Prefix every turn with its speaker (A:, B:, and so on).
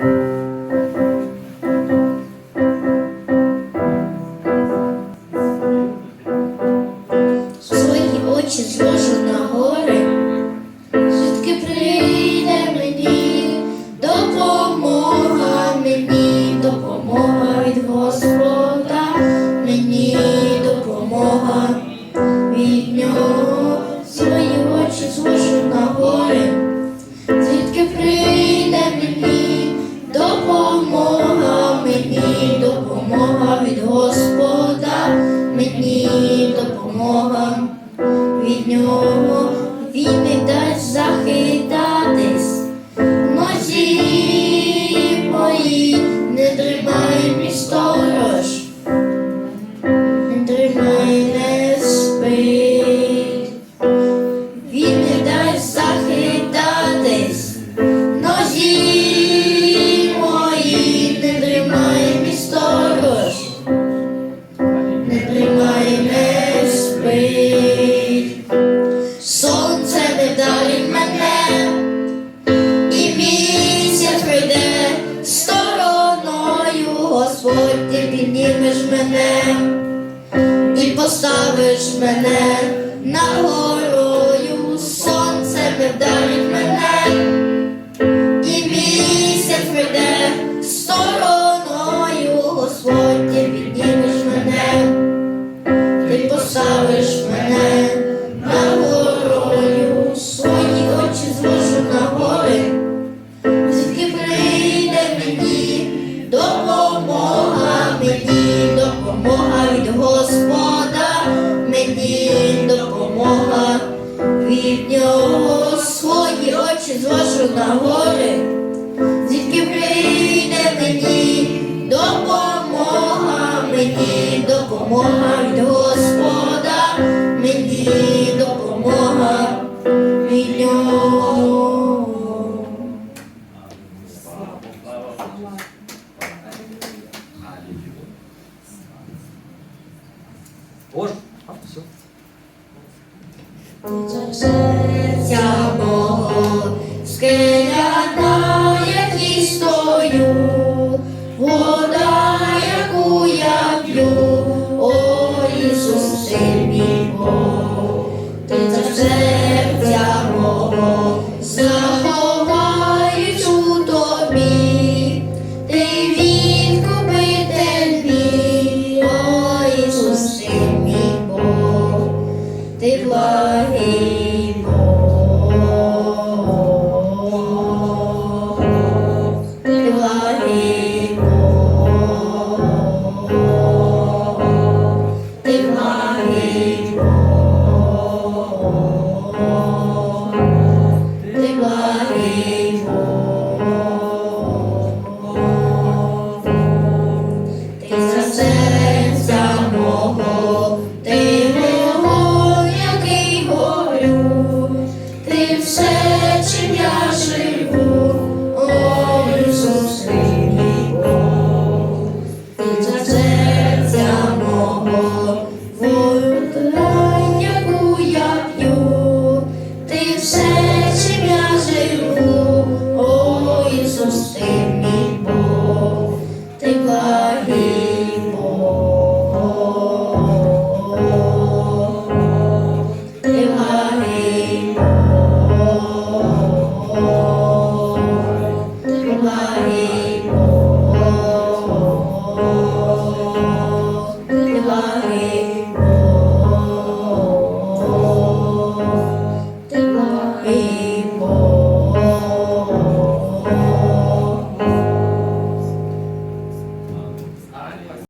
A: Свої очі зложено. Ти поставиш мене на горою, сонце не вдарить мене, і місяць прийде стороною, Господь ти піднімеш мене, ти поставиш мене. зложу на гори, звідки прийде мені, допомога мені, допомога від Господа, мені допомога від нього.
B: Боже, а все.
A: Серця заховають у тобі, ти відкупитель мій, о Ісус, ти мій Бог, ти благий.